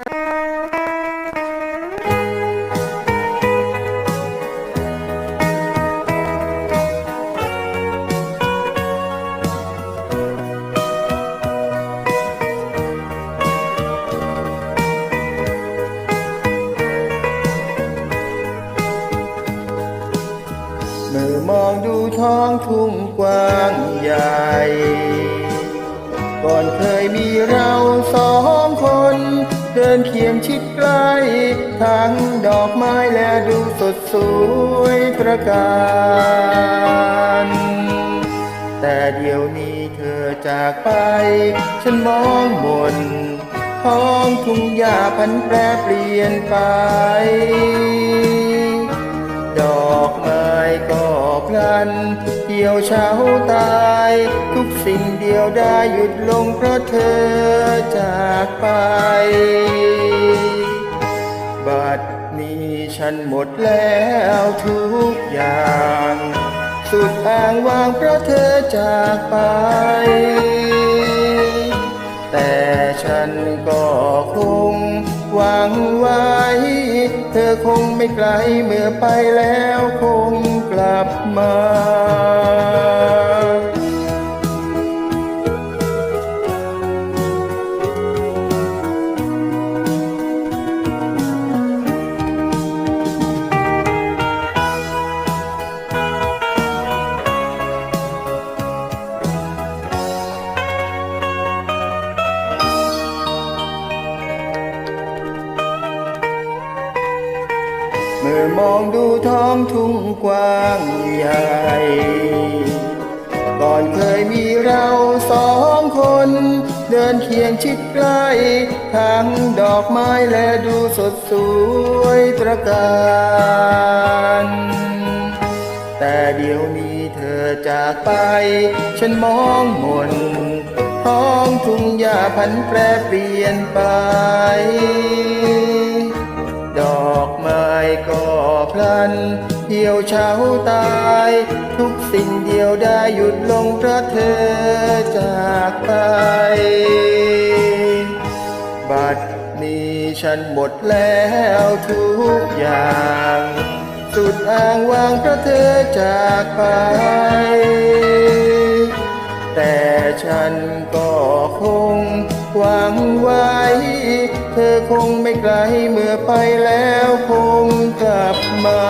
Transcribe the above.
เมื่อมองดูท้องทุ่งกว้างใหญ่ ก่อนเคยมีเรา คียงชิดใกล้ทั้งดอกไม้และดูสดสวยตระการแต่เดี๋ยวนี้เธอจากไป ฉันมองบนท้องทุ่งหญ้าพันแปรเปลี่ยนไป ดอกไม้ กัน เกี่ยวเช้าตาย ทุกสิ่งเดียวได้หยุดลงเพราะเธอจากไป บัดนี้ฉันหมดแล้วทุกอย่าง สุดอ้างวางเพราะเธอจากไป แต่ฉันก็คงหวังไว้ เธอคงไม่ไกลเมื่อไปแล้วคงกลับมา มื่อมองดูท้องทุ่งกว้างใหญ่ ก่อนเคยมีเราสองคน เดินเคียงชิดใกล้ทั้งดอกไม้และดูสดสวยตระการแต่เดี๋ยวนี้เธอจากไป ฉันมองมนท้องทุ่งหญ้าพันแปรเปลี่ยนไป ยวเฉาตาย ทุกสิ่งเดียวได้หยุดลงเพราะเธอจากไป บัดนี้ฉันหมดแล้วทุกอย่าง สุดอ้างวางเพราะเธอจากไป แต่ฉันก็คงหวังไว้ เธอคงไม่ไกลเมื่อไปแล้วคงกลับมา